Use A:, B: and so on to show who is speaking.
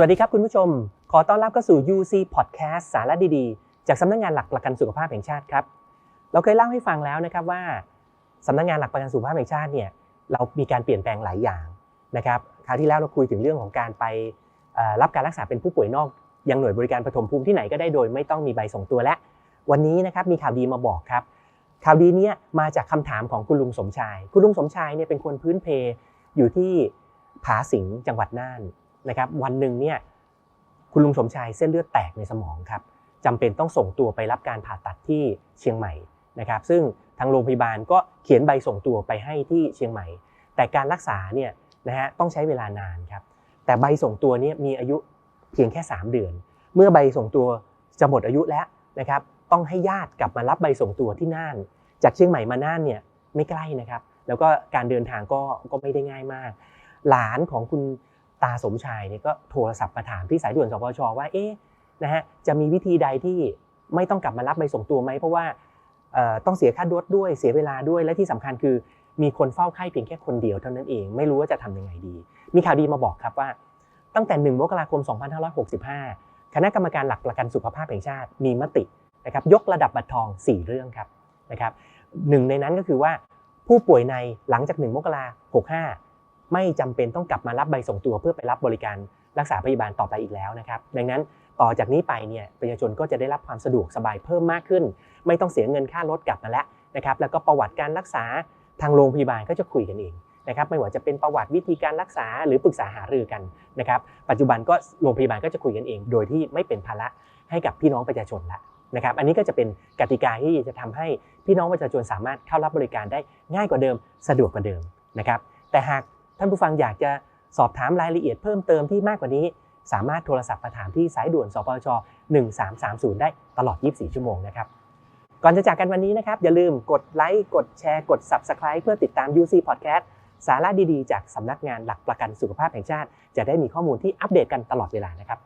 A: สวัสดีครับคุณผู้ชม ขอต้อนรับเข้าสู่ UC Podcast สาระดีๆ จากสำนักงานหลักประกันสุขภาพแห่งชาติครับ เราเคยเล่าให้ฟังแล้วนะครับว่าสำนักงานหลักประกันสุขภาพแห่งชาติเนี่ยเรามีการเปลี่ยนแปลงหลายอย่างนะครับคราวที่แล้วเราคุยถึงเรื่องของการไปรับการรักษาเป็นผู้ป่วยนอก ยังหน่วยบริการปฐมภูมิที่ไหนก็ได้โดย ไม่ต้องมีใบส่งตัวและ วันนี้นะครับมีข่าวดีมาบอกครับ ข่าวดีเนี้มาจากคำถามของคุณลุงสมชาย คุณลุงสมชายเนี่ยเป็นคนพื้นเพอยู่ที่ผาสิงห์จังหวัดน่าน นะครับวันหนึ่งเนี่ยคุณลุงสมชายเส้นเลือดแตกในสมองครับจำเป็นต้องส่งตัวไปรับการผ่าตัดที่เชียงใหม่นะครับซึ่งทางโรงพยาบาลก็เขียนใบส่งตัวไปให้ที่เชียงใหม่ แต่การรักษาเนี่ยนะฮะต้องใช้เวลานานครับแต่ใบส่งตัวเนี้มีอายุเพียงแค่ 3 เดือน เมื่อใบส่งตัวจะหมดอายุแล้วนะครับต้องให้ญาติกลับมารับใบส่งตัวที่น่าน จากเชียงใหม่มาน่านเนี่ยไม่ใกล้นะครับ แล้วก็การเดินทางก็ก็ไม่ได้ง่ายมาก หลานของคุณ ตาสมชายเนี่ยก็โทรศัพท์มาถามที่สายด่วนสปชว่าเอ๊ะนะฮะจะมีวิธีใดที่ไม่ต้องกลับมารับใบส่งตัวไหมเพราะว่าต้องเสียค่ารถด้วยเสียเวลาด้วยและที่สำคัญคือ มีคนเฝ้าไข้เพียงแค่คนเดียวเท่านั้นเอง ไม่รู้ว่าจะทำยังไงดี มีข่าวดีมาบอกครับว่า ตั้งแต่ 1 มกราคม 2565 คณะกรรมการหลักประกันสุขภาพแห่งชาติมีมตินะครับยกระดับบัตรทอง 4 เรื่องครับนะครับหนึ่งในนั้นก็คือว่าผู้ป่วยในหลังจาก 1 มกราคม65 ไม่จำเป็นต้องกลับมารับใบส่งตัวเพื่อไปรับบริการรักษาพยาบาลต่อไปอีกแล้วนะครับ ดังนั้นต่อจากนี้ไปเนี่ยประชาชนก็จะได้รับความสะดวกสบายเพิ่มมากขึ้น ไม่ต้องเสียเงินค่ารถกลับมาแล้วนะครับ แล้วก็ประวัติการรักษาทางโรงพยาบาลก็จะคุยกันเองนะครับ ไม่ว่าจะเป็นประวัติวิธีการรักษาหรือปรึกษาหารือกันนะครับ ปัจจุบันก็โรงพยาบาลก็จะคุยกันเอง โดยที่ไม่เป็นภาระให้กับพี่น้องประชาชนละนะครับ อันนี้ก็จะเป็นกติกาที่จะทำให้พี่น้องประชาชนสามารถเข้ารับบริการได้ง่ายกว่าเดิม สะดวกกว่าเดิมนะครับ แต่หาก ท่านผู้ฟังอยากจะสอบถามรายละเอียดเพิ่มเติมที่มากกว่านี้ สามารถโทรศัพท์มาถามที่สายด่วนสปช1330 ได้ตลอด 24 ชั่วโมงนะครับ ก่อนจะจากกันวันนี้นะครับ อย่าลืมกดไลค์ กดแชร์ กด Subscribe เพื่อติดตาม UC Podcast สาระดีๆ จากสำนักงานหลักประกันสุขภาพแห่งชาติ จะได้มีข้อมูลที่อัปเดตกันตลอดเวลานะครับ